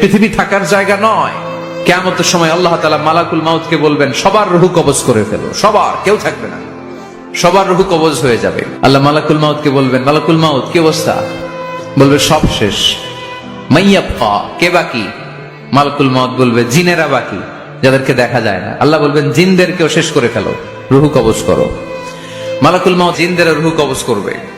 পৃথিবী থাকার জায়গা নয়। কেমতের সময় আল্লাহ তালা মালাকুল মাউতকে বলবেন, সবার রুহু কবজ করে ফেলো। সবার, কেউ থাকবে না। সবার রুহু কবজ হয়ে যাবে। আল্লাহ মালাকুল মাউতকে বলবেন, মালাকুল মাউত, কি অবস্থা? বলবে, সব শেষ। মাইয়াপ্পা কে বাকি? মালাকুল মাউত বলবে, জিনেরা বাকি, যাদেরকে দেখা যায় না। আল্লাহ বলবেন, জিনদেরকেও শেষ করে ফেলো। রুহু কবজ করো। মালাকুল মাউত জিনদের রুহু কবজ করবে।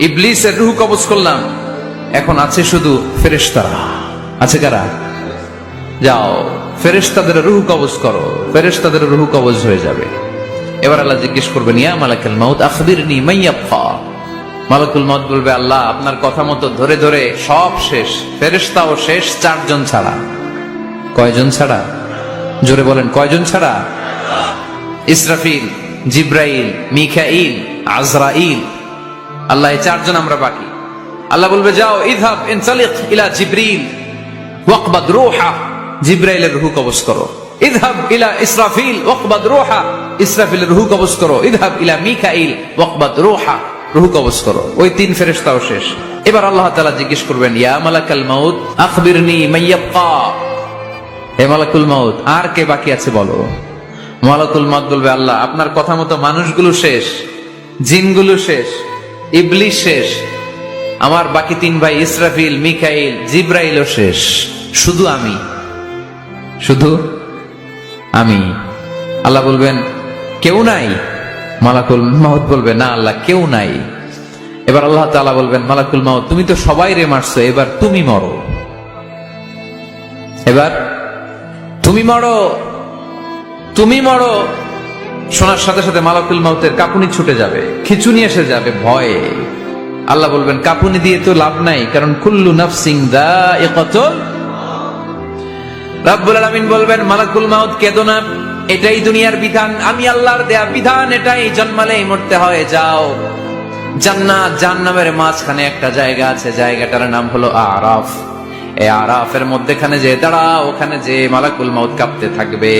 ইবলিসের রুহু কবজ করলাম। এখন আছে শুধু ফেরেশতারা। আছে কারা? যাও, ফেরেশতাদের রুহু কবজ করো। ফেরেশতাদের রুহু কবজ হয়ে যাবে। এবার আল্লাহ জিজ্ঞেস করবেন, ইয়া মালাকুল মাউত, আখবিরনি মাইয়াফা মালাকুল মাউত বলবে, আল্লাহ, আপনার কথা মতো ধরে ধরে সব শেষ। ফেরেশতাও শেষ, চারজন ছাড়া। কয়জন ছাড়া? জোরে বলেন, কয়জন ছাড়া? ইসরাফিল, জিব্রাইল, মিখাইল, আজরাইল আল্লাহ, এই চারজন আমরা বাকি। আল্লাহ বলবে, যাও ইদহাব ইনসালিক ইলা জিব্রিল, ওয়াকবাদ রূহা। জিব্রাইলের রূহ কবজ করো। ইদহাব ইলা ইসরাফিল, ওয়াকবাদ রূহা। ইসরাফিলের রূহ কবজ করো। ইদহাব ইলা মিকাইল, ওয়াকবাদ রূহা। রূহ কবজ করো। ওই তিন ফেরেশতাও শেষ। এবার আল্লাহ তাআলা জিজ্ঞেস করবেন, ইয়া মালাকাল মাউত, আখবিরনি মাইয়াবকা হে মালাকুল মাউত, আর কে বাকি আছে বলো? মালাকুল মাউত বলবে, আল্লাহ, আপনার কথা মতো মানুষগুলো শেষ, জিনগুলো শেষ ইবলিশ শেষ। আমার বাকি তিন ভাই ইসরাফিল, মিকাইল, জিব্রাইলও শেষ। শুধু আমি। শুধু আমি। আল্লাহ বলবেন, কেউ নাই? মালাকুল মাহত বলবে, না আল্লাহ, কেউ নাই। এবার আল্লাহ তালা বলবেন, মালাকুল মাহত তুমি তো সবাই রে মারছো, এবার তুমি মরো। এবার, তুমি মরো তুমি মরো। শোনার সাথে সাথে মালাকুল মাউতের কাপুনি ছুটে যাবে, খিচুনি এসে যাবে ভয়ে। আল্লাহ বলবেন, কাপুনি দিয়ে তো লাভ নাই, কারণ কুল্লু নাফসিং দা এ কত রাব্বুল আলামিন বলবেন, মালাকুল মাউত, কেদো না, এটাই দুনিয়ার বিধান। আমি আল্লাহর দেয়া বিধান, এটাই জন্মালেই মরতে হয়, যাও। জান্নাত, জাহান্নামের মাঝখানে একটা জায়গা আছে, জায়গাটার নাম হলো আরাফ। এই আরাফের মধ্যেখানে যে দাঁড়া ওখানে যে মালাকুল মাউত কাঁপতে থাকবে।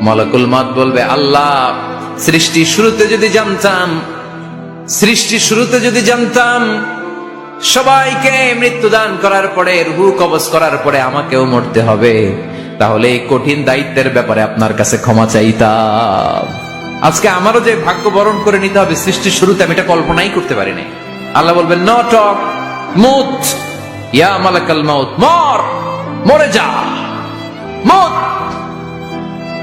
মালাকুল মাউত বলবে, আল্লাহ, সৃষ্টি শুরুতে যদি জানতাম, সৃষ্টি শুরুতে যদি জানতাম, সবাইকে মৃত্যুদান করার পরে, রুহু কবজ করার পরে আমাকেও মরতে হবে, তাহলে এই কঠিন দায়িত্বের ব্যাপারে আপনার কাছে ক্ষমা চাইতাম। আজকে আমারও যে ভাগ্য বরণ করে নিতে হবে সৃষ্টির শুরুতে আমি এটা কল্পনাই করতে পারিনি। আল্লাহ বলবেন নট মুত, ইয়া মালাকাল মাউত, মর, মরে যা। মুত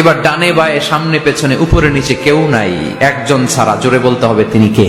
এবার ডানে বায়ে সামনে পেছনে উপরে নিচে কেউ নাই। একজন ছাড়া জোরে বলতে হবে তিনি কে?